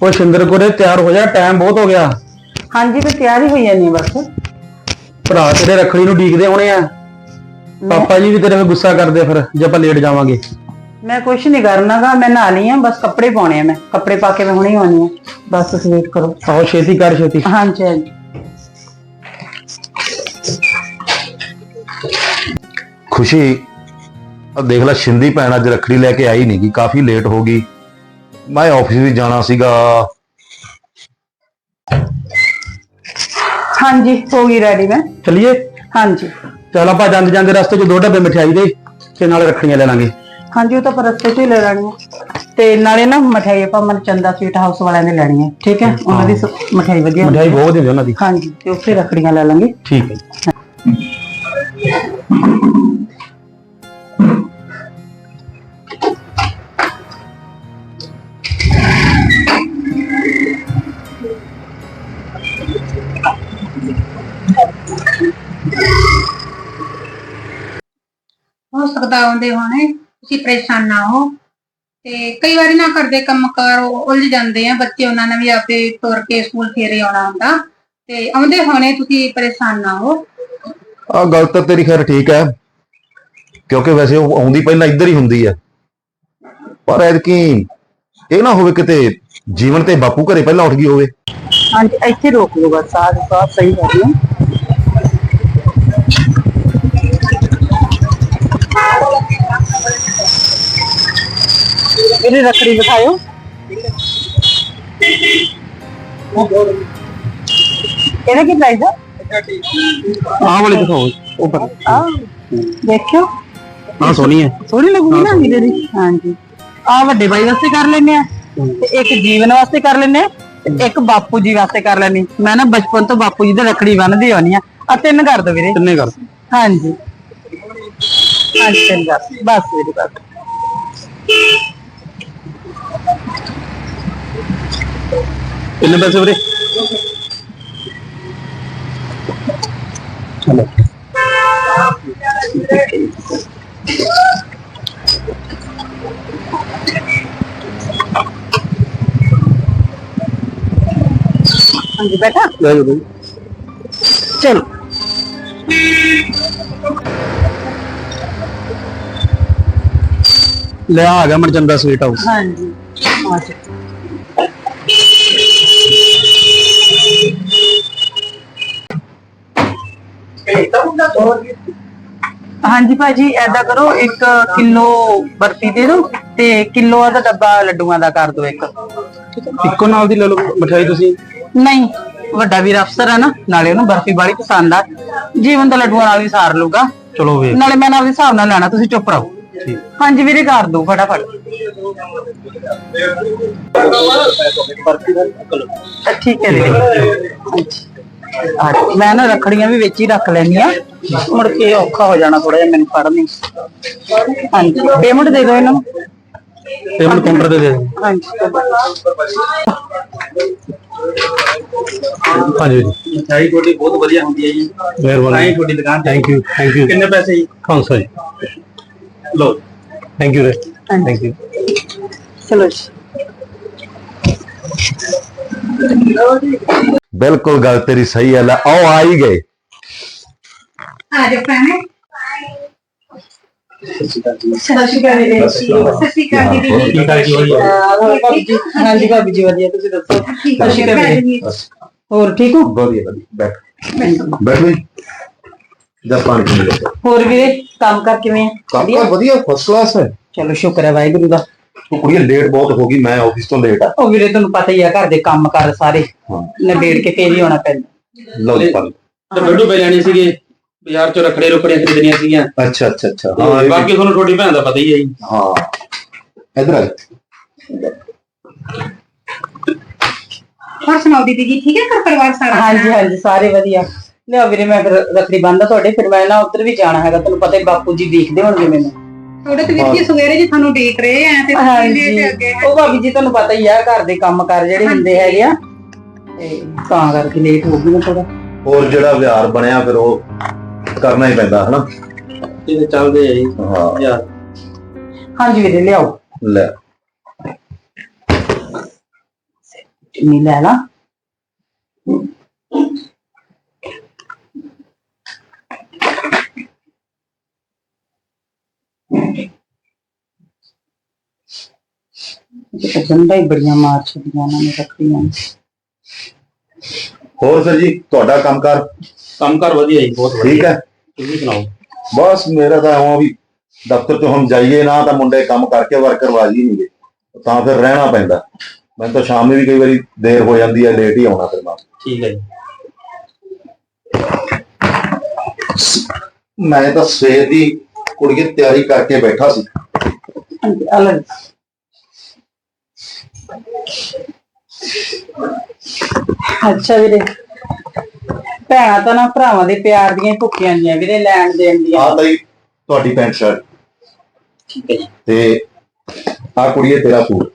ਉਹ ਸ਼ਿੰਦਰ ਕੋਰੇ ਤਿਆਰ ਹੋ ਜਾ ਟਾਈਮ ਬਹੁਤ ਹੋ ਗਿਆ। ਹਾਂਜੀ ਤੇ ਤਿਆਰ ਹੀ ਹੋਈ ਜਾਨੀ ਬਸ। ਭਰਾ ਤੇਰੇ ਰੱਖੜੀ ਨੂੰ ਡੀਕਦੇ ਹੋਣੇ ਆ। ਪਾਪਾ ਜੀ ਵੀ ਤੇਰੇ 'ਤੇ ਗੁੱਸਾ ਕਰਦੇ ਫਿਰ ਜੇ ਆਪਾਂ ਲੇਟ ਜਾਵਾਂਗੇ। ਮੈਂ ਕੁਛ ਨਹੀਂ ਕਰਨਾਗਾ ਮੈਂ ਨਹਾ ਲਈ ਆ ਬਸ ਕੱਪੜੇ ਪਾਉਣੇ ਆ ਮੈਂ। ਕੱਪੜੇ ਪਾ ਕੇ ਮੈਂ ਹੁਣੇ ਆਉਣੀ ਆ। ਬਸ ਤੁਸੀਂ ਵੇਟ ਕਰੋ। ਆਹੋ ਛੇਤੀ ਕਰ ਛੇਤੀ। ਹਾਂਜੀ ਹਾਂਜੀ। ਖੁਸ਼ੀ ਆ ਦੇਖ ਲੈ ਸ਼ਿੰਦੀ ਭੈਣ ਅੱਜ ਰੱਖੜੀ ਲੈ ਕੇ ਆਈ ਨਹੀਂ ਗੀ ਕਾਫੀ ਲੇਟ ਹੋ ਗਈ। ਮੈਂ ਆਫਿਸ ਵੀ ਜਾਣਾ ਸੀਗਾ। ਹਾਂਜੀ ਹੋ ਗਈ ਰੈਡੀ ਮੈਂ। ਚਲਿਏ? ਹਾਂਜੀ। ਚੱਲ ਆਪਾਂ ਜਾਂਦੇ ਜਾਂਦੇ ਰਸਤੇ 'ਚ ਦੋ ਡੱਬੇ ਮਠਿਆਈ ਦੇ ਤੇ ਨਾਲ ਰੱਖੜੀਆਂ ਲੈ ਲਾਂਗੇ। ਹਾਂਜੀ ਉਹ ਤਾਂ ਪਰ ਰਸਤੇ 'ਚ ਹੀ ਲੈ ਲੈਣੀ ਤੇ ਨਾਲੇ ਨਾ ਮਠਿਆਈ ਆਪਾਂ ਮਨਚੰਦਾ ਸਵੀਟ ਹਾਊਸ ਵਾਲਿਆਂ ਦੇ ਲੈਣੀ ਹੈ ਠੀਕ ਹੈ? ਉਹਨਾਂ ਦੀ ਸ- ਮਠਿਆਈ ਵਧੀਆ ਮਠਿਆਈ ਬਹੁਤ ਦਿੰਦੇ ਉਹਨਾਂ ਦੀ। ਹਾਂਜੀ ਤੇ ਉੱਥੇ ਰੱਖੜੀਆਂ ਲੈ ਲਾਂਗੇ। ਠੀਕ ਹੈ। ਹੋ ਸਕਦਾ ਆਉਂਦੇ ਹੋਣੇ ਤੁਸੀਂ ਪਰੇਸ਼ਾਨ ਨਾ ਹੋ। ਤੇ ਕਈ ਵਾਰੀ ਨਾ ਕਰਦੇ ਕੰਮ ਕਾਰ ਉਹ ਉਲਝ ਜਾਂਦੇ ਆ ਬੱਚੇ ਉਹਨਾਂ ਨੇ ਵੀ ਆਪੇ ਤੁਰ ਕੇ ਸਕੂਲ ਫੇਰੇ ਆਉਣਾ ਹੁੰਦਾ। ਤੇ ਆਉਂਦੇ ਹੋਣੇ ਤੁਸੀਂ ਪਰੇਸ਼ਾਨ ਨਾ ਹੋ। ਆ ਗੱਲ ਤਾਂ ਤੇਰੀ ਖੈਰ ਠੀਕ ਹੈ ਕਿਉਂਕਿ ਵੈਸੇ ਉਹ ਆਉਂਦੀ ਪਹਿਲਾਂ ਇੱਧਰ ਹੀ ਹੁੰਦੀ ਹੈ। ਪਰ ਐਤਕੀ ਇਹ ਨਾ ਹੋਵੇ ਕਿਤੇ ਜੀਵਨ ਤੇ ਬਾਪੂ ਘਰੇ ਪਹਿਲਾਂ ਉੱਠ ਗਈ ਹੋਵੇ। ਹਾਂਜੀ ਇੱਥੇ ਰੋਕ ਲਓ ਬਸ ਆਹ ਸਾਹ ਸਹੀ ਕਰ ਲਿਓ ਇਹਦੀ ਰੱਖੜੀ ਦਿਖਾਇਓ ਇਹਦਾ ਕੀ ਪ੍ਰਾਈਸ ਹੈ ਆਹ ਵਾਲੀ ਦਿਖਾਓ ਉਹ ਪਰ ਆ ਦੇਖਿਓ। ਆਹ ਸੋਹਣੀ ਹੈ। ਸੋਹਣੀ ਲੱਗੂਗੀ ਨਾ ਵੀਰੇ ਦੀ ਹਾਂਜੀ। ਆ ਵੱਡੇ ਬਾਈ ਵਾਸਤੇ ਕਰ ਲੈਨੇ ਆ ਤੇ ਇੱਕ ਜੀਵਨ ਵਾਸਤੇ ਕਰ ਲੈਨੇ ਆ ਤੇ ਇੱਕ ਬਾਪੂ ਜੀ ਵਾਸਤੇ ਕਰ ਲੈਣੀ ਮੈਂ ਨਾ ਬਚਪਨ ਤੋਂ ਬਾਪੂ ਜੀ ਦੇ ਰੱਖੜੀ ਬੰਨ੍ਹਦੀ ਆਉਣੀ ਆ। ਆ ਤਿੰਨ ਕਰ ਦੋ ਵੀਰੇ। ਕਿੰਨੇ ਕਰ। ਹਾਂਜੀ। ਹਾਂਜੀ ਤਿੰਨ ਕਰ। ਬਸ ਵੀਰੇ ਬਸ। ਕਿੰਨੇ ਪੈਸੇ ਵੀਰੇ ਚਲੋ ਹਾਂਜੀ ਬੇਟਾ ਲੈ ਜਾਓ ਬਈ ਚਲੋ ਲੈ ਆ ਗਿਆ ਮਨਚੰਦਾ ਸਵੀਟ ਹਾਊਸ ਹਾਂਜੀ ਆ ਜਾਓ। ਹਾਂਜੀ ਭਾਜੀ ਐਦਾਂ ਕਰੋ 1 ਕਿਲੋ ਬਰਫੀ ਦੇ ਦਿਓ ਤੇ ਕਿਲੋ ਦਾ ਡੱਬਾ ਲੱਡੂਆਂ ਦਾ ਕਰ ਦਿਓ ਇੱਕ। ਇੱਕੋ ਨਾਲ ਦੀ ਲੈ ਲਓ ਮਠਿਆਈ ਤੁਸੀਂ? ਨਹੀਂ ਵੱਡਾ ਵੀਰ ਅਫਸਰ ਹੈ ਨਾ ਨਾਲੇ ਉਹਨੂੰ ਬਰਫੀ ਬਾੜੀ ਪਸੰਦ ਆ। ਜੀਵਨ ਦਾ ਲੱਡੂਆਂ ਨਾਲ ਹੀ ਸਾਰ ਲੂਗਾ ਚਲੋ ਵੇ ਨਾਲੇ ਮੈਂ ਨਾਲ ਦੇ ਹਿਸਾਬ ਨਾਲ ਲੈਣਾ ਤੁਸੀਂ ਚੁੱਪ ਰਹੋ। ਠੀਕ। ਹਾਂਜੀ ਵੀਰੇ ਕਰ ਦਿਓ ਫਟਾਫਟ। ਠੀਕ ਹੈ ਵੀਰੇ। ਹਾਂਜੀ। ਆ ਜਾਓ। ਮੈਂ ਨਾ ਰੱਖੜੀਆਂ ਵੀ ਵਿੱਚ ਹੀ ਰੱਖ ਲੈਣੀ ਆ ਮੁੜ ਕੇ ਔਖਾ ਹੋ ਜਾਣਾ ਥੋੜਾ ਜਿਹਾ ਮੈਨੂੰ ਫੜਨੀ ਹਾਂਜੀ ਪੇਮੈਂਟ ਦੇ ਦਿਓ ਇਹਨਾਂ ਨੂੰ। ਪੇਮੈਂਟ ਕਾਊਂਟਰ ਤੇ ਦੇ ਦਿਓ। ਹਾਂਜੀ। ਹਾਂਜੀ। ਵੀਰੇ ਮਿਠਾਈ ਤੁਹਾਡੀ ਬਹੁਤ ਵਧੀਆ ਹੁੰਦੀ ਹੈ ਜੀ। ਮਿਹਰਬਾਨੀ। ਤੁਹਾਡੀ ਦੁਕਾਨ ਤੇ। ਥੈਂਕ ਯੂ ਥੈਂਕ ਯੂ ਕਿੰਨੇ ਪੈਸੇ ਜੀ? 500 ਜੀ। ਲੋ ਥੈਂਕ ਯੂ ਰੇ ਹਾਂਜੀ। ਥੈਂਕ ਯੂ ਚਲੋ ਜੀ। ਬਿਲਕੁਲ ਗੱਲ ਤੇਰੀ ਸਹੀ ਹੈ ਲੈ ਆਓ ਆ ਹੀ ਗਏ ਆ ਜਾਓ ਭੈਣੇ ਸਤਿ ਸ਼੍ਰੀ ਅਕਾਲ ਵੀਰੇ ਸਤਿ ਸ਼੍ਰੀ ਅਕਾਲ ਦੀਦੀ ਠੀਕ ਹੈ ਜੀ ਵਧੀਆ ਭਾਬੀ ਜੀ ਹਾਂਜੀ ਭਾਬੀ ਜੀ ਵਧੀਆ ਤੁਸੀਂ ਦੱਸੋ ਠੀਕ ਹੈ ਸਤਿ ਸ਼੍ਰੀ ਅਕਾਲ ਵੀਰੇ। ਹੋਰ ਠੀਕ ਹੋ ਵਧੀਆ ਵਧੀਆ ਬੈਠ ਬੈਠ ਵੀ ਜਾ ਪਾਣੀ ਪੀ ਲੈ ਹੋਰ ਵੀਰੇ ਕੰਮ ਕਰ ਕਿਵੇਂ ਆ? ਕਾਕਾ ਵਧੀਆ? ਫਸਟ ਕਲਾਸ ਹੈ। ਚਲੋ ਸ਼ੁਕਰ ਹੈ ਵਾਹਿਗੁਰੂ ਦਾ। ਤੂੰ ਕੁੜੀ ਲੇਟ ਬਹੁਤ ਹੋ ਗਈ ਮੈਂ ਆਫਿਸ ਤੋਂ ਲੇਟ ਆ। ਉਹ ਵੀਰੇ ਤੁਹਾਨੂੰ ਪਤਾ ਹੀ ਆ ਘਰ ਦੇ ਕੰਮ ਕਰ ਸਾਰੇ। ਹਾਂ। ਨਿਬੇੜ ਕੇ ਫੇਰ ਹੀ ਆਉਣਾ ਪੈਂਦਾ। ਲਓ ਜੀ ਪਾਣੀ ਤੇ ਲੱਡੂ ਪੈ ਜਾਣੇ ਸੀਗੇ ਬਾਜ਼ਾਰ ਚੋਂ ਰਖੜੇ ਰੁਕੜੀਆਂ ਖਰੀਦਣੀਆਂ ਸੀਗੀਆਂ। ਅੱਛਾ ਅੱਛਾ ਅੱਛਾ। ਹਾਂ ਬਾਕੀ ਤੁਹਾਨੂੰ ਤੁਹਾਡੀ ਭੈਣ ਦਾ ਪਤਾ ਹੀ ਹੈ ਜੀ। ਹਾਂ। ਇਧਰ ਆ ਹੋਰ ਸੁਣਾਓ ਦੀਦੀ ਜੀ ਠੀਕ ਹੈ ਘਰ ਪਰਿਵਾਰ ਸਾਰਾ? ਹਾਂਜੀ ਹਾਂਜੀ ਸਾਰੇ ਵਧੀਆ। ਲਿਆ ਵੀਰੇ ਮੈਂ ਫਿਰ ਰੱਖੜੀ ਬੰਨਦਾ ਤੁਹਾਡੇ ਫਿਰ ਮੈਂ ਨਾ ਉੱਧਰ ਵੀ ਜਾਣਾ ਹੈਗਾ ਤੁਹਾਨੂੰ ਪਤਾ ਹੀ ਬਾਪੂ ਜੀ ਦੇਖਦੇ ਹੋਣਗੇ ਮੈਨੂੰ। ਥੋੜੇ ਤੇ ਵੀਰ ਜੀ ਸਵੇਰੇ ਜੀ ਤੁਹਾਨੂੰ ਦੇਖ ਰਹੇ ਆ ਤੇ ਤੁਸੀਂ ਹਾਂਜੀ। ਤੇ ਅੱਗੇ ਉਹ ਭਾਬੀ ਜੀ ਤੁਹਾਨੂੰ ਪਤਾ ਹੀ ਆ ਘਰ ਦੇ ਕੰਮ ਕਰ ਜਿਹੜੇ ਹੁੰਦੇ ਹੈਗੇ ਆ ਤੇ ਤਾਂ ਕਰਕੇ ਲੇਟ ਹੋ ਗਈ ਮੈਂ ਥੋੜਾ ਹੋਰ ਜਿਹੜਾ ਵਿਹਾਰ ਬਣਿਆ ਫਿਰ ਉਹ ਕਰਨਾ ਹੀ ਪੈਂਦਾ ਹਨਾ? ਇਹ ਚੱਲਦੇ ਆ ਜੀ। ਹਾਂ। ਯਾਰ ਹਾਂਜੀ ਵੀਰੇ ਲਿਆਓ। ਲੈ। ਚੁੰਨੀ ਲੈ ਲਾ। ਇਹ ਤਾਂ ਹੀ ਬੜੀਆਂ ਮਾਰ ਛੱਡੀਆਂ ਉਹਨਾਂ ਨੇ ਰੱਖੜੀਆਂ ਨੂੰ। ਹੋਰ ਸਰ ਜੀ ਤੁਹਾਡਾ ਕੰਮਕਾਰ? ਕੰਮਕਾਰ ਵਧੀਆ ਜੀ ਬਹੁਤ ਵਧੀਆ। ਠੀਕ ਹੈ। ਤੁਸੀਂ ਸੁਣਾਓ? ਬਸ ਮੇਰਾ ਤਾਂ ਉਹ ਵੀ ਦਫ਼ਤਰ ਤੋਂ ਹੁਣ ਜਾਈਏ ਨਾ ਤਾਂ ਮੁੰਡੇ ਕੰਮ ਕਰਕੇ ਵਰਕਰ ਰਾਜੀ ਨਹੀਂ ਗੇ। ਤਾਂ ਫਿਰ ਰਹਿਣਾ ਪੈਂਦਾ। ਮੈਨੂੰ ਤਾਂ ਸ਼ਾਮ ਨੂੰ ਵੀ ਕਈ ਵਾਰੀ ਦੇਰ ਹੋ ਜਾਂਦੀ ਹੈ ਲੇਟ ਹੀ ਆਉਣਾ ਫਿਰ ਮੈਂ। ਠੀਕ ਹੈ ਜੀ। ਮੈਂ ਤਾਂ ਸਵੇਰ ਦੀ ਕੁੜੀਏ ਤਿਆਰੀ ਕਰਕੇ ਬੈਠਾ ਸੀ। ਹਾਂਜੀ ਅਲੱਗ। ਅੱਛਾ ਵੀਰੇ। ਭੈਣਾਂ ਤਾਂ ਨਾ ਭਰਾਵਾਂ ਦੇ ਪਿਆਰ ਦੀਆਂ ਹੀ ਭੁੱਖੀਆਂ ਦੀਆਂ ਵੀਰੇ ਲੈਣ ਦੇਣ ਦੀਆਂ। ਆਹ ਤਾਂ ਜੀ ਤੁਹਾਡੀ ਪੈਂਟ ਸ਼ਰਟ ਠੀਕ ਹੈ ਜੀ। ਤੇ ਆਹ ਕੁੜੀਏ ਤੇਰਾ ਸੂਟ।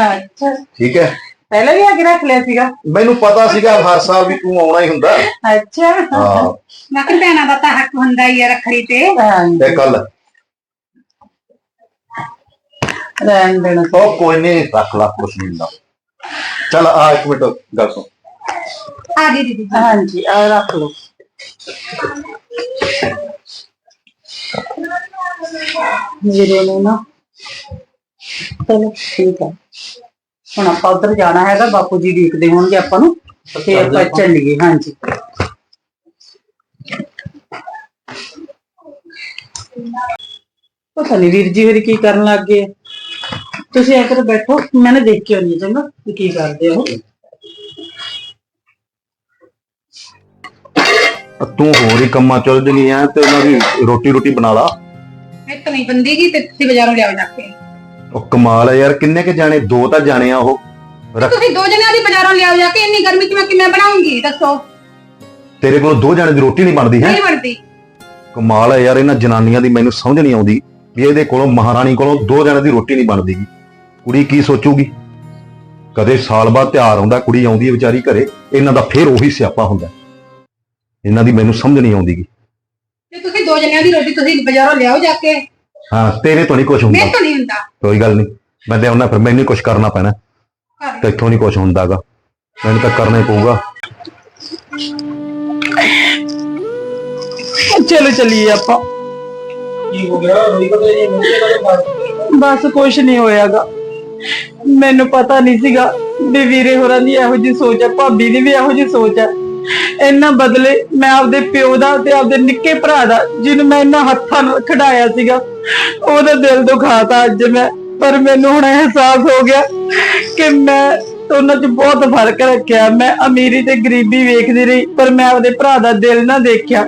ਅੱਛਾ। ਠੀਕ ਹੈ? ਪਹਿਲਾਂ ਵੀ ਆ ਕੇ ਰੱਖ ਲਿਆ ਸੀਗਾ। ਮੈਨੂੰ ਪਤਾ ਸੀਗਾ ਹਰ ਸਾਲ ਵੀ ਤੂੰ ਆਉਣਾ ਹੀ ਹੁੰਦਾ। ਅੱਛਾ। ਹਾਂ। ਮੈਂ ਕਿਹਾ ਭੈਣਾਂ ਦਾ ਤਾਂ ਹੱਕ ਹੁੰਦਾ ਹੀ ਹੈ ਰੱਖੜੀ ਤੇ। ਹਾਂਜੀ, ਤੇ ਕੱਲ ਰਹਿਣ ਦੇਣਾ। ਉਹ ਕੋਈ ਨਹੀਂ ਰੱਖ ਲਾ ਕੁਛ ਨਹੀਂ ਹੁੰਦਾ। ਚੱਲ ਆ ਇੱਕ ਮਿੰਟ ਗੱਲ ਸੁਣ। ਆ ਗਈ ਦੀਦੀ ਹਾਂਜੀ ਆ ਰੱਖ ਲਓ। ਮੇਰੇ ਨੂੰ ਨਾ ਚਲੋ ਠੀਕ ਹੈ ਹੁਣ ਆਪਾਂ ਉਧਰ ਜਾਣਾ ਹੈਗਾ ਬਾਪੂ ਜੀ ਦੇਖਦੇ ਹੋਣਗੇ ਆਪਾਂ ਨੂੰ। ਤੇ ਆਪਾਂ ਚੱਲੀਏ ਹਾਂਜੀ। ਪਤਾ ਨਹੀਂ ਵੀਰ ਜੀ ਹੋਰੀ ਕੀ ਕਰਨ ਲੱਗ ਗਏ। ਤੁਸੀਂ ਆ ਕੇ ਬੈਠੋ। ਮੈਂ ਨਾ ਦੇਖ ਕੇ ਆਉਣੀ ਹਾਂ ਚੰਗਾ? ਵੀ ਕੀ ਕਰਦੇ ਹੋ ਤੂੰ ਹੋਰ ਹੀ ਕੰਮਾਂ ਚੁੱਲ ਜਣੀ ਆ ਤੇ ਉਹਨਾਂ ਦੀ ਰੋਟੀ ਰੋਟੀ ਬਣਾ ਲਾ। ਮੈਂ ਤਾਂ ਨਹੀਂ ਬੰਦੀ ਗਈ ਤੇ ਤੁਸੀਂ ਬਾਜ਼ਾਰੋਂ ਲਿਆਓ ਜਾ ਕੇ। ਉਹ ਕਮਾਲ ਹੈ ਯਾਰ ਕਿੰਨੇ ਕੇ ਜਾਣੇ ਦੋ ਤਾਂ ਜਾਣੇ ਆ ਉਹ। ਰੱਖ। ਤੁਸੀਂ ਦੋ ਜਣਿਆਂ ਦੀ ਬਾਜ਼ਾਰੋਂ ਲਿਆਓ ਜਾ ਕੇ ਇੰਨੀ ਗਰਮੀ 'ਚ ਮੈਂ ਕਿਵੇਂ ਬਣਾਉਂਗੀ ਦੱਸੋ। ਤੇਰੇ ਕੋਲ ਦੋ ਜਾਣੇ ਦੀ ਰੋਟੀ ਨਹੀਂ ਬਣਦੀ ਹੈ? ਨਹੀਂ ਬਣਦੀ। ਕਮਾਲ ਹੈ ਯਾਰ ਇਹਨਾਂ ਜਨਾਨੀਆਂ ਦੀ ਮੈਨੂੰ ਸਮਝ ਨਹੀਂ ਆਉਂਦੀ ਵੀ ਇਹਦੇ ਕੋਲੋਂ ਮਹਾਰਾਣੀ ਕੋਲੋਂ ਦੋ ਜਣਿਆਂ ਦੀ ਰੋਟੀ ਨਹੀਂ ਬਣਦੀਗੀ ਕੁੜੀ ਕੀ ਸੋਚੂਗੀ? ਕਦੇ ਸਾਲ ਬਾਅਦ ਤਿਉਹਾਰ ਆਉਂਦਾ ਕੁੜੀ ਆਉਂਦੀ ਹੈ ਵਿਚਾਰੀ ਘਰੇ ਇਹਨਾਂ ਦਾ ਫੇਰ ਉਹੀ ਸਿਆਪਾ ਹੁੰਦਾ। ਇਹਨਾਂ ਦੀ ਮੈਨੂੰ ਸਮਝ ਨਹੀਂ ਆਉਂਦੀਗੀ ਤੇ ਤੁਸੀਂ ਦੋ ਜਣਿਆਂ ਦੀ ਰੋਟੀ ਤੁਸੀਂ ਬਾਜ਼ਾਰੋਂ ਲਿਆਓ ਜਾ ਕੇ। ਹਾਂ ਤੇਰੇ ਤੋਂ ਨਹੀਂ ਕੁਝ ਹੁੰਦਾ। ਮੇਰੇ ਤੋਂ ਨਹੀਂ ਹੁੰਦਾ। ਕੋਈ ਗੱਲ ਨਹੀਂ। ਮੈਂ ਤੇ ਉਹਨਾਂ ਫਿਰ ਮੈਨੂੰ ਕੁਝ ਕਰਨਾ ਪੈਣਾ। ਤੇ ਇੱਥੋਂ ਨਹੀਂ ਕੁਝ ਹੁੰਦਾਗਾ। ਮੈਨੂੰ ਤਾਂ ਕਰਨਾ ਹੀ ਪਊਗਾ। ਚਲੋ ਚੱਲੀਏ ਆਪਾਂ। ਕੀ ਹੋ ਗਿਆ? ਰੋਈ ਕਦੇ ਜੀ ਮੁੰਡੇ ਬਸ ਕੁਝ ਨਹੀਂ ਹੋਇਆਗਾ। ਮੈਨੂੰ ਪਤਾ ਨਹੀਂ ਸੀਗਾ ਵੀ ਵੀਰੇ ਹੋਰਾਂ ਦੀ ਇਹੋ ਜੀ ਸੋਚ ਹੈ, ਭਾਬੀ ਦੀ ਵੀ ਇਹੋ ਜੀ ਸੋਚ ਹੈ। ਇੰਨਾ ਬਦਲੇ ਮੈਂ ਆਪਦੇ ਪਿਓ ਦਾ ਤੇ ਆਪਦੇ ਨਿੱਕੇ ਭਰਾ ਦਾ, ਜਿਹਨੂੰ ਮੈਂ ਇੰਨਾ ਹੱਥਾਂ ਨਾਲ ਖੜਾਇਆ ਸੀਗਾ, ਉਹਦਾ ਦਿਲ ਦੁਖਾਤਾ ਅੱਜ ਮੈਂ। ਪਰ ਮੈਨੂੰ ਹੁਣ ਅਹਿਸਾਸ ਹੋ ਗਿਆ ਕਿ ਮੈਂ ਉਹਨਾਂ 'ਚ ਬਹੁਤ ਫ਼ਰਕ ਰੱਖਿਆ। ਮੈਂ ਅਮੀਰੀ ਤੇ ਗਰੀਬੀ ਵੇਖਦੀ ਰਹੀ ਪਰ ਮੈਂ ਆਪਦੇ ਭਰਾ ਦਾ ਦਿਲ ਨਾ ਦੇਖਿਆ।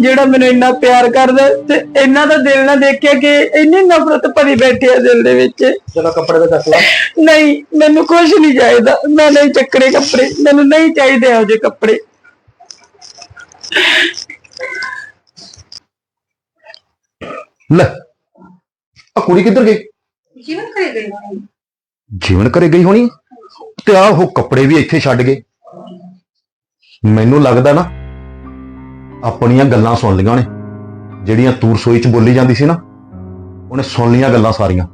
ਜਿਹੜਾ ਮੈਨੂੰ ਇੰਨਾ ਪਿਆਰ ਕਰਦਾ ਤੇ ਇਹਨਾਂ ਦਾ ਦਿਲ ਨਾ ਦੇਖਿਆ ਕਿ ਇੰਨੀ ਨਫ਼ਰਤ ਭਰੀ ਬੈਠੀ ਹੈ ਦਿਲ ਦੇ ਵਿੱਚ। ਚਲੋ ਕੱਪੜੇ ਦਾ ਚੱਕ ਲਾ। ਨਹੀਂ ਮੈਨੂੰ ਕੁਝ ਨਹੀਂ ਚਾਹੀਦਾ। ਮੈਂ ਨਹੀਂ ਚੱਕਰੇ ਕੱਪੜੇ। ਮੈਨੂੰ ਨਹੀਂ ਚਾਹੀਦੇ ਇਹੋ ਜਿਹੇ ਕੱਪੜੇ। ਲੈ ਆ ਕੁੜੀ ਕਿੱਧਰ ਗਈ? ਜੀਵਨ ਕਰੇ ਹੋਣੇ। ਜੀਵਨ ਕਰੇ ਗਈ ਹੋਣੀ? ਤੇ ਆ ਉਹ ਕੱਪੜੇ ਵੀ ਇੱਥੇ ਛੱਡ ਗਏ। ਮੈਨੂੰ ਲੱਗਦਾ ਨਾ, ਆਪਣੀਆਂ ਗੱਲਾਂ ਸੁਣ ਲਈਆਂ ਨੇ, ਜਿਹੜੀਆਂ ਤੂੰ ਰਸੋਈ 'ਚ ਬੋਲੀ ਜਾਂਦੀ ਸੀ ਨਾ, ਉਹਨੇ ਸੁਣ ਲੀਆਂ ਗੱਲਾਂ ਸਾਰੀਆਂ।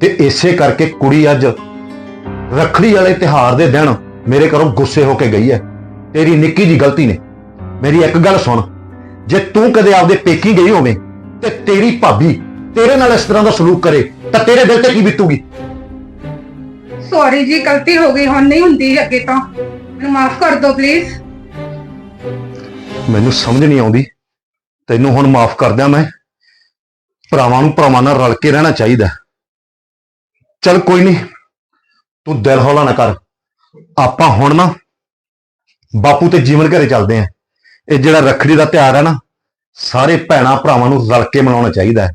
ਤੇ ਇਸੇ ਕਰਕੇ ਕੁੜੀ ਅੱਜ ਰੱਖੜੀ ਵਾਲੇ ਤਿਹਾਰ ਦੇ ਦਿਨ ਮੇਰੇ ਘਰੋਂ ਗੁੱਸੇ ਹੋ ਕੇ ਗਈ ਹੈ। ਤੇਰੀ ਨਿੱਕੀ ਜੀ ਗਲਤੀ ਨੇ। ਮੇਰੀ ਇੱਕ ਗੱਲ ਸੁਣ, ਜੇ ਤੂੰ ਕਦੇ ਆਪਦੇ ਪੇਕੀ ਗਈ ਹੋਵੇਂ, ਤੇ ਤੇਰੀ ਭਾਬੀ ਤੇਰੇ ਨਾਲ ਇਸ ਤਰ੍ਹਾਂ ਦਾ ਸਲੂਕ ਕਰੇ, ਤਾਂ ਤੇਰੇ ਦਿਲ ਤੇ ਕੀ ਬੀਤੂਗੀ? ਸੌਰੀ ਜੀ, ਗਲਤੀ ਹੋ ਗਈ, ਹੁਣ ਨਹੀਂ ਹੁੰਦੀ ਅੱਗੇ ਤੋਂ। ਮੈਨੂੰ ਮਾਫ ਕਰ ਦਿਓ ਪਲੀਜ਼ ਮੈਨੂੰ ਸਮਝ ਨਹੀਂ ਆਉਂਦੀ। ਤੈਨੂੰ ਹੁਣ ਮਾਫ ਕਰ ਦਿਆਂ ਮੈਂ ਭਰਾਵਾਂ ਨੂੰ ਭਰਾਵਾਂ ਨਾਲ ਰਲ ਕੇ ਰਹਿਣਾ ਚਾਹੀਦਾ ਚਲ ਕੋਈ ਨਹੀਂ, ਤੂੰ ਦਿਲ ਹੌਲਾ ਨਾ ਕਰ। ਆਪਾਂ ਹੁਣ ਨਾ ਬਾਪੂ ਤੇ ਜੀਵਨ ਘਰੇ ਚੱਲਦੇ ਆਂ ਇਹ ਜਿਹੜਾ ਰੱਖੜੀ ਦਾ ਤਿਉਹਾਰ ਹੈ ਨਾ, ਸਾਰੇ ਭੈਣਾਂ ਭਰਾਵਾਂ ਨੂੰ ਰਲ ਕੇ ਮਨਾਉਣਾ ਚਾਹੀਦਾ ਹੈ।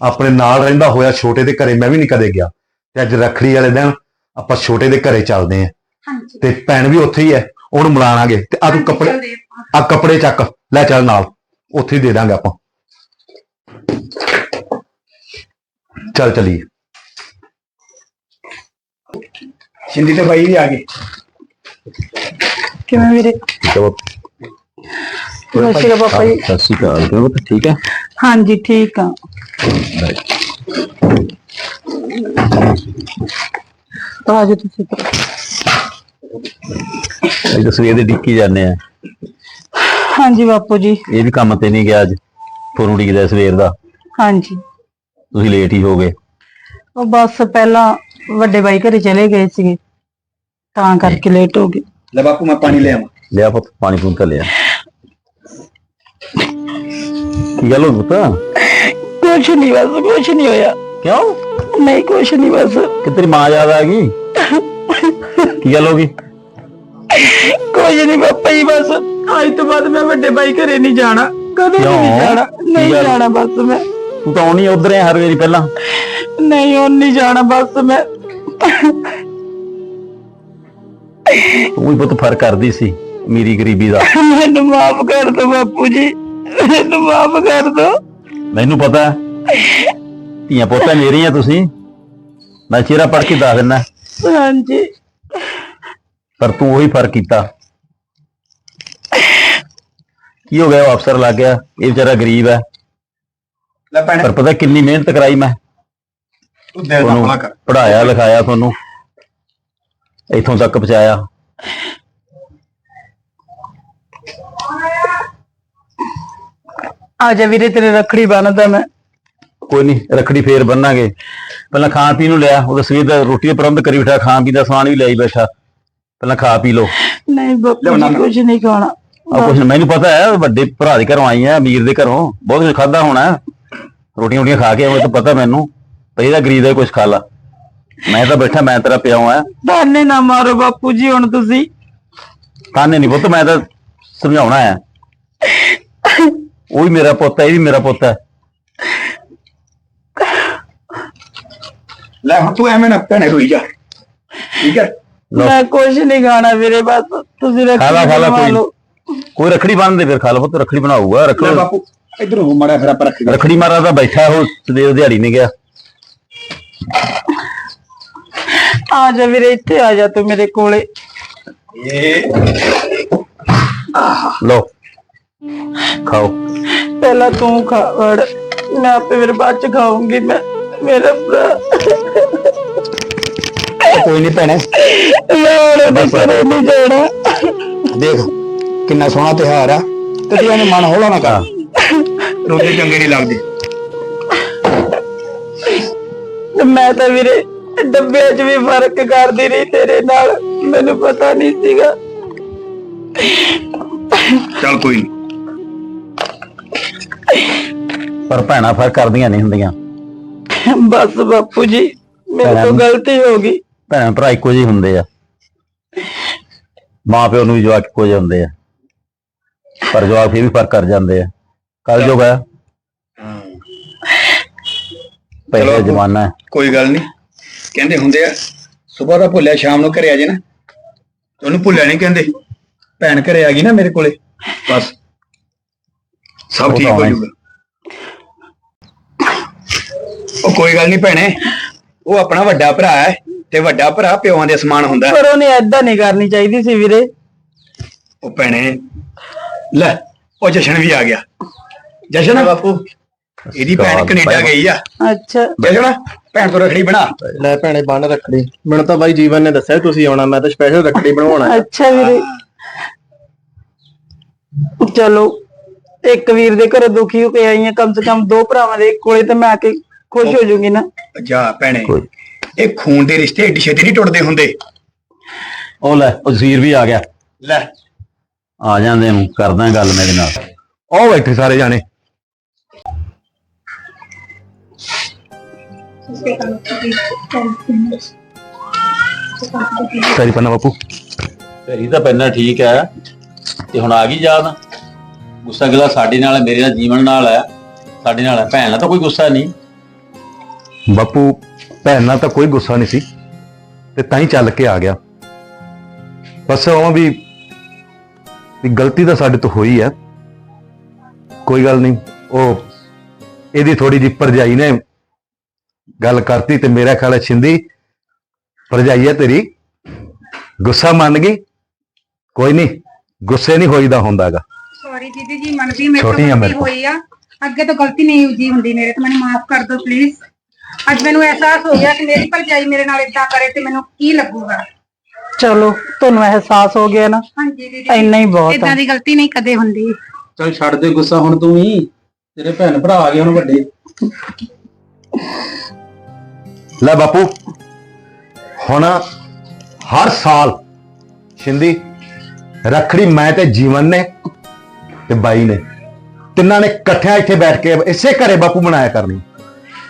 ਆਪਣੇ ਨਾਲ ਰਹਿੰਦਾ ਹੋਇਆ ਛੋਟੇ ਦੇ ਘਰੇ ਮੈਂ ਵੀ ਨਹੀਂ ਕਦੇ ਗਿਆ। ਤੇ ਅੱਜ ਰੱਖੜੀ ਵਾਲੇ ਦਿਨ ਆਪਾਂ ਛੋਟੇ ਦੇ ਘਰੇ ਚੱਲਦੇ ਆਂ ਹਾਂਜੀ। ਤੇ ਭੈਣ ਵੀ ਉੱਥੇ ਹੀ ਹੈ ਉਹਨੂੰ ਮਿਲਾਣਾਗੇ। ਤੇ ਆ ਤੂੰ ਕੱਪੜੇ ਚੱਲਦੇ। ਆ ਕੱਪੜੇ ਚੱਕ ਲੈ ਚੱਲ ਨਾਲ। ਉੱਥੇ ਹੀ ਦੇ ਦਾਂਗੇ ਆਪਾਂ। ਚੱਲ ਚਲੀਏ। ਸ਼ਿੰਦੀ ਤੇ ਬਾਈ ਵੀ ਆ ਗਏ ਕਿਵੇਂ ਵੀਰੇ? ਸਤਿ ਸ਼੍ਰੀ ਅਕਾਲ ਪਾਪਾ ਜੀ। ਸਤਿ ਸ਼੍ਰੀ ਅਕਾਲ ਕਿਵੇਂ ਪੁੱਤ ਠੀਕ ਹੈ? ਹਾਂਜੀ ਠੀਕ ਆ। ਆ ਜਾਓ ਤੁਸੀਂ ਅਸੀਂ ਤਾਂ ਸਵੇਰ ਦੇ ਡਿੱਕੀ ਜਾਂਦੇ ਆ। ਹਾਂਜੀ ਬਾਪੂ ਜੀ। ਇਹ ਵੀ ਕੰਮ ਤੇ ਨਹੀਂ ਗਿਆ ਅੱਜ ਤੁਹਾਨੂੰ ਡਿੱਕਦਾ ਸਵੇਰ ਦਾ। ਹਾਂਜੀ। ਤੁਸੀਂ ਲੇਟ ਹੀ ਹੋ ਗਏ। ਉਹ ਬਸ ਪਹਿਲਾਂ ਵੱਡੇ ਬਾਈ ਘਰੇ ਚਲੇ ਗਏ ਸੀਗੇ। ਤਾਂ ਕਰਕੇ ਲੇਟ ਹੋ ਗਏ। ਲੈ ਬਾਪੂ ਮੈਂ ਪਾਣੀ ਲੈ ਆਵਾਂ। ਲਿਆ ਪੁੱਤ ਪਾਣੀ ਪੂਣ ਤਾਂ ਲਿਆ ਕੀ ਗੱਲ ਹੋ ਗਈ ਪੁੱਤ? ਕੁਛ ਨਹੀਂ ਬਸ ਕੁਛ ਨਹੀਂ ਹੋਇਆ। ਕਿਉਂ? ਨਹੀਂ ਕੁਛ ਨਹੀਂ ਬਸ। ਕਿ ਤੇਰੀ ਮਾਂ ਯਾਦ ਆ ਗਈ? ਕੀ ਗੱਲ ਹੋ ਗਈ? ਕੁਝ ਨਹੀਂ ਪਾਪਾ ਜੀ ਬਸ। ਅੱਜ ਤੋਂ ਬਾਅਦ ਮੈਂ ਵੱਡੇ ਬਾਈ ਘਰੇ ਨਹੀਂ ਜਾਣਾ। ਕਦੇ ਵੀ ਨਹੀਂ ਕਿਉਂ? ਜਾਣਾ। ਨਹੀਂ ਕੀ ਗੱਲ? ਜਾਣਾ ਬਸ ਮੈਂ। ਤੂੰ ਤਾਂ ਆਉਣੀ ਉਧਰ ਹੈ ਹਰ ਵਾਰੀ ਪਹਿਲਾਂ। ਨਹੀਂ ਉਹ ਨਹੀਂ ਜਾਣਾ ਬਸ ਮੈਂ। ਤੂੰ ਵੀ ਪੁੱਤ ਫ਼ਰਕ ਕਰਦੀ ਸੀ ਮੇਰੀ ਗਰੀਬੀ ਦਾ। ਮੈਨੂੰ ਮਾਫ ਕਰ ਦੋ ਬਾਪੂ ਜੀ। ਮੈਨੂੰ ਮਾਫ ਕਰ ਦੋ। ਮੈਨੂੰ ਪਤਾ। ਹੈ। ਧੀਆਂ ਪੁੱਤਾਂ ਮੇਰੀਆਂ ਤੁਸੀਂ? ਮੈਂ ਚਿਹਰਾ ਪੜ ਕੇ ਦੱਸ ਦਿੰਦਾ। ਹਾਂਜੀ। ਪਰ ਤੂੰ ਉਹੀ ਫ਼ਰਕ ਕੀਤਾ। ਕੀ ਹੋ ਗਿਆ? ਉਹ ਅਫਸਰ ਲੱਗ ਗਿਆ। ਇਹ ਵਿਚਾਰਾ ਗਰੀਬ ਹੈ। ਲੈ ਭੈਣੇ। ਪਰ ਪਤਾ ਕਿੰਨੀ ਮਿਹਨਤ ਕਰਾਈ ਮੈਂ। ਤੂੰ ਦਿਲ ਦਾ ਤੁਹਾਨੂੰ ਕਰ। ਪੜਾਇਆ ਲਿਖਾਇਆ ਤੁਹਾਨੂੰ। ਇੱਥੋਂ ਤੱਕ ਪਹੁੰਚਾਇਆ। ਆ ਜਾ ਵੀਰੇ ਤੇਰੇ ਰੱਖੜੀ ਬੰਨਦਾ ਮੈਂ। ਕੋਈ ਨਹੀਂ ਰਖੜੀ ਫੇਰ ਬੰਨਾਂਗੇ। ਪਹਿਲਾਂ ਖਾਣ ਪੀਣ ਨੂੰ ਲਿਆ ਉਹਦਾ ਸਵੇਰ ਦਾ ਰੋਟੀ ਦਾ ਪ੍ਰਬੰਧ ਕਰੀ ਬਿਠਾ ਖਾਣ ਪੀਣ ਦਾ ਸਮਾਨ ਵੀ ਲਿਆਈ ਬੈਠਾ। ਪਹਿਲਾਂ ਖਾ ਪੀ ਲੋ ਨਹੀਂ ਬਾਪੂ ਜੀ। ਕੁਝ ਨਹੀਂ ਖਾਣਾ। ਆ ਮੈਨੂੰ ਪਤਾ ਹੈ ਵੱਡੇ ਭਰਾ ਦੇ ਘਰੋਂ ਆਈ ਆ ਅਮੀਰ ਦੇ ਘਰੋਂ। ਬਹੁਤ ਕੁਝ ਖਾਦਾ ਹੋਣਾ। ਰੋਟੀਆਂ ਰੋਟੀਆਂ ਖਾ ਕੇ ਆਉਂ ਤਾਂ ਪਤਾ ਮੈਨੂੰ। ਤੇ ਇਹਦਾ ਗਰੀਬ ਦਾ ਕੁਝ ਖਾ ਲਾ। ਮੈਂ ਤਾਂ ਬੈਠਾ ਮੈਂ ਤੇਰਾ ਪਿਓ ਆ ਤਾਨੇ ਨਾ ਮਾਰੋ ਬਾਪੂ ਜੀ ਹੁਣ ਤੁਸੀਂ। ਤਾਨੇ ਨਹੀਂ ਪੁੱਤ ਮੈਂ ਤਾਂ ਸਮਝਾਉਣਾ ਹੈ। ਉਹ ਵੀ ਮੇਰਾ ਪੁੱਤ ਹੈ ਇਹ ਵੀ ਮੇਰਾ ਪੁੱਤ ਹੈ। ਲੈ ਹੁਣ ਤੂੰ ਐਵੇਂ ਨਾ ਭੈਣੇ ਰੋਈ ਜਾ। ਠੀਕ ਹੈ? ਲਓ। ਮੈਂ ਕੁਝ ਨਹੀਂ ਖਾਣਾ ਵੀਰੇ ਬਸ ਤੁਸੀਂ ਰੱਖੜੀ ਖਾ ਲਾ ਖਾ ਲਾ ਬਣਵਾ ਕੋਈ ਲਓ। ਕੋਈ ਰਖੜੀ ਬੰਨਦੇ ਫਿਰ ਖਾ ਲਾ ਪੁੱਤ ਰਖੜੀ ਬਣਾਊਗਾ ਰੱਖ ਲੈ ਬਾਪੂ ਇਧਰ ਹੋ ਮੜਾ ਫਿਰ ਆਪਾਂ ਰੱਖੀ ਰਖੜੀ ਮਾਰਾ ਤਾਂ ਬੈਠਾ ਉਹ ਸਵੇਰ ਦਿਹਾੜੀ ਨਹੀਂ ਗਿਆ। ਆ ਜਾ ਵੀਰੇ ਇੱਥੇ ਆ ਜਾ ਤੂੰ ਮੇਰੇ ਕੋਲੇ। ਇਹ ਲਓ। ਖਾਓ। ਪਹਿਲਾਂ ਤੂੰ ਖਾ ਵੜ। ਮੈਂ ਆਪੇ ਫਿਰ ਬਾਅਦ ਚ ਖਾਊਂਗੀ ਮੈਂ ਮੇਰਾ ਭਰਾ। ਕੋਈ ਨਹੀਂ ਭੈਣੇ। ਮੈਂ ਉਹਦੇ ਘਰੇ ਨਹੀਂ ਜਾਣਾ। ਦੇਖ ਕਿੰਨਾ ਸੋਹਣਾ ਤਿਹਾਰ ਆ। ਤੇ ਤੂੰ ਇਹਨੂੰ ਮਨ ਹੌਲਾ ਨਾ ਕਰ। ਰੋਟੀ ਚੰਗੀ ਨਹੀਂ ਲੱਗਦੀ। ਤੇ ਮੈਂ ਤਾਂ ਵੀਰੇ ਡੱਬਿਆਂ 'ਚ ਵੀ ਫ਼ਰਕ ਕਰਦੀ ਰਹੀ ਤੇਰੇ ਨਾਲ। ਮੈਨੂੰ ਪਤਾ ਨਹੀਂ ਸੀਗਾ। ਚੱਲ ਕੋਈ ਨਹੀਂ ਪਰ ਭੈਣਾਂ ਫ਼ਰਕ ਕਰਦੀਆਂ ਨਹੀਂ ਹੁੰਦੀਆਂ। ਬਸ ਬਾਪੂ ਜੀ ਮੇਰੇ ਤੋਂ ਗਲਤੀ ਹੋ ਗਈ। ਭੈਣ ਭਰਾ ਇੱਕੋ ਜਿਹੇ ਹੁੰਦੇ ਆ। ਮਾਂ ਪਿਓ ਨੂੰ ਵੀ ਜਵਾਕ ਇੱਕੋ ਜਿਹੇ ਹੁੰਦੇ ਆ। ਪਰ ਜਵਾਕ ਫਿਰ ਵੀ ਫ਼ਰਕ ਕਰ ਜਾਂਦੇ ਆ। ਕੱਲ ਜੋ ਗਿਆ ਪਹਿਲੇ ਚਲੋ। ਜ਼ਮਾਨਾ ਹੈ। ਕੋਈ ਗੱਲ ਨਹੀਂ। ਕਹਿੰਦੇ ਹੁੰਦੇ ਆ ਸਵੇਰ ਦਾ ਭੁੱਲਿਆ ਸ਼ਾਮ ਨੂੰ ਘਰੇ ਆ ਜੇ ਨਾ। ਤੇ ਉਹਨੂੰ ਭੁੱਲਿਆ ਨਹੀਂ ਕਹਿੰਦੇ। ਭੈਣ ਘਰੇ ਆ ਗਈ ਨਾ ਮੇਰੇ ਕੋਲੇ। ਬਸ। ਸਭ ਉਹ ਠੀਕ ਤਾਂ ਹੋ ਹੈ। ਜਾਊਗਾ। ਉਹ ਕੋਈ ਗੱਲ ਨਹੀਂ ਭੈਣੇ ਉਹ ਆਪਣਾ ਵੱਡਾ ਭਰਾ ਹੈ ਤੇ ਵੱਡਾ ਭਰਾ ਪਿਓਾਂ ਦੇ ਸਮਾਨ ਹੁੰਦਾ। ਹੈ। ਪਰ ਉਹਨੇ ਐਦਾਂ ਨਹੀਂ ਕਰਨੀ ਚਾਹੀਦੀ ਸੀ ਵੀਰੇ। ਉਹ ਭੈਣੇ ਲੈ ਉਹ ਜਸ਼ਨ ਵੀ ਆ ਗਿਆ। ਜਸ਼ਨ? ਬਾਪੂ। ਇਹਦੀ ਭੈਣ ਕੈਨੇਡਾ ਗਈ ਆ। ਅੱਛਾ। ਜਸ਼ਨ ਭੈਣ ਤੋਂ ਰਖੜੀ ਬਣਾ। ਲੈ ਭੈਣੇ ਬੰਨ ਰੱਖੜੀ। ਮੈਨੂੰ ਤਾਂ ਬਾਈ ਜੀਵਨ ਨੇ ਦੱਸਿਆ ਤੁਸੀਂ ਆਉਣਾ ਮੈਂ ਤਾਂ ਸਪੈਸ਼ਲ ਰੱਖੜੀ ਬਣਵਾਉਣਾ ਹੈ। ਅੱਛਾ ਵੀਰੇ। ਚਲੋ ਇੱਕ ਵੀਰ ਦੇ ਘਰੋਂ ਦੁਖੀ ਹੋ ਕੇ ਆਈ ਹਾਂ ਕਮ ਸੇ ਕਮ ਦੋ ਭਰਾਵਾਂ ਦੇ ਕੋਲੇ ਤੇ ਮੈਂ ਆ ਕੇ ਖੁਸ਼ ਹੋ ਜਾਊਂਗੀ ਨਾ? ਜਾ ਭੈਣੇ ਕੋਈ। ਇਹ ਖੂਨ ਦੇ ਰਿਸ਼ਤੇ ਏਡੀ ਛੇਤੀ ਨਹੀਂ ਟੁੱਟਦੇ ਹੁੰਦੇ। ਉਹ ਲੈ ਉਹ ਜ਼ੀਰ ਵੀ ਆ ਗਿਆ। ਲੈ। ਆ ਜਾਂਦੇ ਨੂੰ ਕਰਦਾ ਗੱਲ ਮੇਰੇ ਨਾਲ। ਉਹ ਬੈਠੇ ਸਾਰੇ ਜਾਣੇ। ਸਰੀ ਪੰਨਾ ਬਾਪੂ। ਤੇਰੀ ਤਾਂ ਪਹਿਲਾਂ ਠੀਕ ਹੈ ਤੇ ਹੁਣ ਆ ਗਈ ਯਾਦ। ਗੁੱਸਾ ਗਿਲਾ ਸਾਡੇ ਨਾਲ ਹੈ ਮੇਰੇ ਨਾਲ ਜੀਵਨ ਨਾਲ ਹੈ। ਸਾਡੇ ਨਾਲ ਹੈ ਭੈਣ ਨਾਲ ਤਾਂ ਕੋਈ ਗੁੱਸਾ ਨਹੀਂ। ਬਾਪੂ ਭੈਣ ਨਾਲ ਤਾਂ ਕੋਈ ਗੁੱਸਾ ਨਹੀਂ ਸੀ ਤੇ ਤਾਂ ਹੀ ਚੱਲ ਕੇ ਆ ਗਿਆ। ਬਸ ਉਹ ਵੀ ਵੀ ਗਲਤੀ ਤਾਂ ਸਾਡੇ ਤੋਂ ਹੋਈ ਹੈ। ਕੋਈ ਗੱਲ ਨਹੀਂ ਉਹ ਇਹਦੀ ਥੋੜੀ ਜਿਹੀ ਭਰਜਾਈ ਨੇ ਗੱਲ ਕਰਤੀ ਤੇ ਮੇਰਾ ਖਿਆਲ ਹੈ ਛਿੰਦੀ ਭਰਜਾਈ ਹੈ ਤੇਰੀ। ਗੁੱਸਾ ਮੰਨ ਗਈ? ਕੋਈ ਨਹੀਂ ਗੁੱਸੇ ਨਹੀਂ ਹੋਈਦਾ ਹੁੰਦਾਗਾ ਸੌਰੀ ਦੀਦੀ ਜੀ ਮੰਨਦੀ ਮੇਰੇ ਤੋਂ ਛੋਟੀ ਆ ਮੇਰੇ ਗਲਤੀ ਤੋਂ। ਹੋਈ ਆ। ਅੱਗੇ ਤੋਂ ਗਲਤੀ ਨਹੀਂ ਜੀ ਹੁੰਦੀ ਮੇਰੇ ਤੋਂ ਮੈਨੂੰ ਮਾਫ ਕਰ ਦਿਓ ਪਲੀਜ਼ ਅੱਜ ਮੈਨੂੰ ਅਹਿਸਾਸ ਹੋ ਗਿਆ ਕਿ ਮੇਰੀ ਭਰਜਾਈ ਮੇਰੇ ਨਾਲ ਇਦਾਂ ਕਰੇ ਤੇ ਮੈਨੂੰ ਕੀ ਲੱਗੂਗਾ? ਚਲੋ ਤੁਹਾਨੂੰ ਅਹਿਸਾਸ ਹੋ ਗਿਆ ਨਾ। ਹਾਂਜੀ ਦੀਦੀ ਇੰਨਾ ਹੀ ਬਹੁਤ ਇਦਾਂ ਆ ਦੀ ਗਲਤੀ ਨਹੀਂ ਕਦੇ ਹੁੰਦੀ। ਚਲ ਛੱਡ ਦੇ ਗੁੱਸਾ ਹੁਣ ਤੂੰ ਵੀ। ਤੇਰੇ ਭੈਣ ਭਰਾ ਆ ਗਏ ਹੁਣ ਵੱਡੇ। ਲੈ ਬਾਪੂ ਹੁਣ ਹਰ ਸਾਲ ਸ਼ਿੰਦੀ ਰੱਖੜੀ ਮੈਂ ਤੇ ਜੀਵਨ ਨੇ ਤੇ ਬਾਈ ਨੇ। ਤਿੰਨਾਂ ਨੇ ਇਕੱਠਿਆਂ ਇੱਥੇ ਬੈਠ ਕੇ ਇਸੇ ਘਰੇ ਬਾਪੂ ਬਣਾਇਆ ਕਰਨੀ।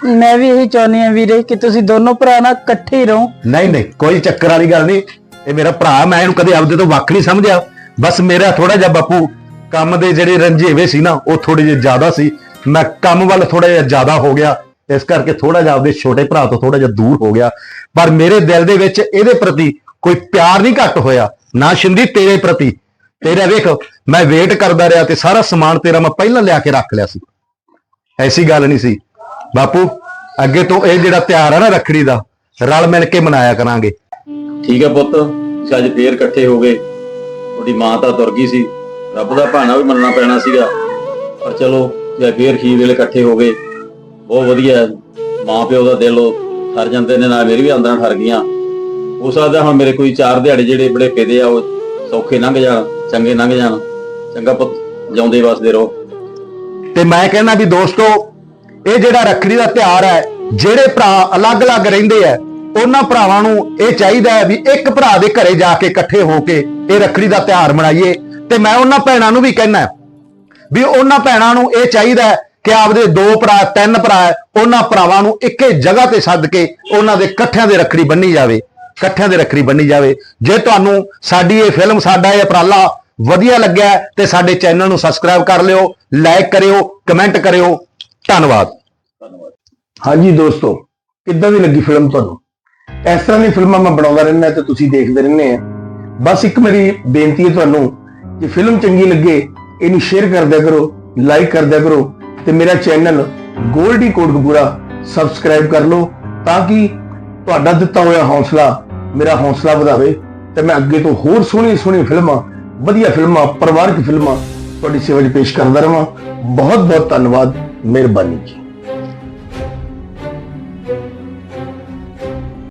ਮੈਂ ਵੀ ਇਹੀ ਚਾਹੁੰਦੀ ਆ ਵੀਰੇ ਕਿ ਤੁਸੀਂ ਦੋਨੋਂ ਭਰਾ ਨਾ ਇਕੱਠੇ ਹੀ ਰਹੋ। ਨਹੀਂ ਨਹੀਂ, ਕੋਈ ਚੱਕਰ ਵਾਲੀ ਗੱਲ ਨਹੀਂ। ਇਹ ਮੇਰਾ ਭਰਾ, ਮੈਂ ਇਹਨੂੰ ਕਦੇ ਆਪਦੇ ਤੋਂ ਵੱਖ ਨਹੀਂ ਸਮਝਿਆ। ਬਸ ਮੇਰਾ ਥੋੜਾ ਜਿਹਾ ਬਾਪੂ, ਕੰਮ ਦੇ ਜਿਹੜੇ ਰੰਝੇਵੇ ਸੀ ਨਾ, ਉਹ ਥੋੜੇ ਜਿਹੇ ਜ਼ਿਆਦਾ ਸੀ। ਮੈਂ ਕੰਮ ਵੱਲ ਥੋੜਾ ਜਿਹਾ ਜ਼ਿਆਦਾ ਹੋ ਗਿਆ। ਇਸ ਕਰਕੇ ਥੋੜਾ ਜਿਹਾ ਆਪਦੇ ਛੋਟੇ ਭਰਾ ਤੋਂ ਥੋੜਾ ਜਿਹਾ ਦੂਰ ਹੋ ਗਿਆ। ਪਰ ਮੇਰੇ ਦਿਲ ਦੇ ਵਿੱਚ ਇਹਦੇ ਪ੍ਰਤੀ ਕੋਈ ਪਿਆਰ ਨਹੀਂ ਘੱਟ ਹੋਇਆ। ਨਾ ਸ਼ਿੰਦੀ, ਤੇਰੇ ਪ੍ਰਤੀ। ਤੇਰਾ ਵੇਖ, ਮੈਂ ਵੇਟ ਕਰਦਾ ਰਿਹਾ ਤੇ ਸਾਰਾ ਸਮਾਨ ਤੇਰਾ ਮੈਂ ਪਹਿਲਾਂ ਲਿਆ ਕੇ ਰੱਖ ਲਿਆ ਸੀ। ਐਸੀ ਗੱਲ ਨਹੀਂ ਸੀ। ਬਾਪੂ ਅੱਗੇ ਤੋਂ ਇਹ ਜਿਹੜਾ ਤਿਉਹਾਰ ਆ ਨਾ ਰੱਖੜੀ ਦਾ ਰਲ ਮਿਲ ਕੇ ਮਨਾਇਆ ਕਰਾਂਗੇ। ਠੀਕ ਹੈ ਪੁੱਤ ਅਸੀਂ ਅੱਜ ਫੇਰ ਇਕੱਠੇ ਹੋ ਗਏ। ਉਹਦੀ ਮਾਂ ਤਾਂ ਤੁਰ ਗਈ ਸੀ ਰੱਬ ਦਾ ਭਾਣਾ ਵੀ ਮੰਨਣਾ ਪੈਣਾ ਸੀਗਾ। ਪਰ ਚਲੋ ਜੇ ਫੇਰ ਖੀਰ ਵੇਲੇ ਇਕੱਠੇ ਹੋ ਗਏ ਬਹੁਤ ਵਧੀਆ। ਮਾਂ ਪਿਓ ਦਾ ਦਿਲ ਠਰ ਜਾਂਦੇ ਨੇ ਨਾਲ ਮੇਰੀ ਵੀ ਆਂਦਰਾਂ ਠਰ ਗਈਆਂ। ਹੋ ਸਕਦਾ ਹੁਣ ਮੇਰੇ ਕੋਈ ਚਾਰ ਦਿਹਾੜੇ ਜਿਹੜੇ ਬੜੇ ਪੇਦੇ ਆ ਉਹ ਸੌਖੇ ਲੰਘ ਜਾਣ ਚੰਗੇ ਲੰਘ ਜਾਣ। ਚੰਗਾ ਪੁੱਤ ਜਿਉਂਦੇ ਵਸਦੇ ਰਹੋ। ਤੇ ਮੈਂ ਕਹਿੰਦਾ ਵੀ ਦੋਸਤੋ ਇਹ ਜਿਹੜਾ ਰੱਖੜੀ ਦਾ ਤਿਉਹਾਰ ਹੈ, ਜਿਹੜੇ ਭਰਾ ਅਲੱਗ-ਅਲੱਗ ਰਹਿੰਦੇ ਆ ਉਹਨਾਂ ਭਰਾਵਾਂ ਨੂੰ ਇਹ ਚਾਹੀਦਾ ਹੈ ਵੀ ਇੱਕ ਭਰਾ ਦੇ ਘਰੇ ਜਾ ਕੇ ਇਕੱਠੇ ਹੋ ਕੇ ਇਹ ਰੱਖੜੀ ਦਾ ਤਿਉਹਾਰ ਮਨਾਈਏ। ਤੇ ਮੈਂ ਉਹਨਾਂ ਭੈਣਾਂ ਨੂੰ ਵੀ ਕਹਿਣਾ ਵੀ ਉਹਨਾਂ ਭੈਣਾਂ ਨੂੰ ਇਹ ਚਾਹੀਦਾ ਹੈ ਕਿ ਆਪਦੇ ਦੋ ਭਰਾ, ਤਿੰਨ ਭਰਾ ਉਹਨਾਂ ਭਰਾਵਾਂ ਨੂੰ ਇੱਕੇ ਜਗ੍ਹਾ ਤੇ ਸੱਦ ਕੇ ਉਹਨਾਂ ਦੇ ਇਕੱਠਿਆਂ ਦੇ ਰੱਖੜੀ ਬੰਨੀ ਜਾਵੇ, ਇਕੱਠਿਆਂ ਦੇ ਰੱਖੜੀ ਬੰਨੀ ਜਾਵੇ। ਜੇ ਤੁਹਾਨੂੰ ਸਾਡੀ ਇਹ ਫਿਲਮ ਸਾਡਾ ਇਹ ਉਪਰਾਲਾ ਵਧੀਆ ਲੱਗਿਆ ਹੈ, ਤੇ ਸਾਡੇ ਚੈਨਲ ਨੂੰ ਸਬਸਕ੍ਰਾਈਬ ਕਰ ਲਿਓ ਲਾਈਕ ਕਰਿਓ ਕਮੈਂਟ ਕਰਿਓ ਧੰਨਵਾਦ। ਧੰਨਵਾਦ ਹਾਂਜੀ ਦੋਸਤੋ, ਕਿੱਦਾਂ ਦੀ ਲੱਗੀ ਫਿਲਮ ਤੁਹਾਨੂੰ? ਇਸ ਤਰ੍ਹਾਂ ਦੀ ਫਿਲਮਾਂ ਮੈਂ ਬਣਾਉਂਦਾ ਰਹਿੰਦਾ ਤੇ ਤੁਸੀਂ ਦੇਖਦੇ ਰਹਿੰਦੇ ਆ। ਬਸ ਇੱਕ ਮੇਰੀ ਬੇਨਤੀ ਹੈ ਤੁਹਾਨੂੰ ਕਿ ਫਿਲਮ ਚੰਗੀ ਲੱਗੇ, ਇਹਨੂੰ ਸ਼ੇਅਰ ਕਰ ਦਿਆ ਕਰੋ ਲਾਈਕ ਕਰ ਦਿਆ ਕਰੋ ਤੇ ਮੇਰਾ ਚੈਨਲ ਗੋਲਡੀ ਕੋਟਕਪੂਰਾ ਸਬਸਕ੍ਰਾਈਬ ਕਰ ਲਓ ਤਾਂ ਕਿ ਤੁਹਾਡਾ ਦਿੱਤਾ ਹੋਇਆ ਹੌਸਲਾ ਮੇਰਾ ਹੌਸਲਾ ਵਧਾਵੇ ਤੇ ਮੈਂ ਅੱਗੇ ਤੋਂ ਹੋਰ ਸੋਹਣੀ ਸੋਹਣੀ ਫਿਲਮਾਂ ਵਧੀਆ ਫਿਲਮਾਂ ਪਰਿਵਾਰਕ ਫਿਲਮਾਂ ਤੁਹਾਡੀ ਸੇਵਾ 'ਚ ਪੇਸ਼ ਕਰਦਾ ਰਵਾਂ। ਬਹੁਤ ਬਹੁਤ ਧੰਨਵਾਦ। ਮਿਹਰਬਾਨੀ ਜੀ।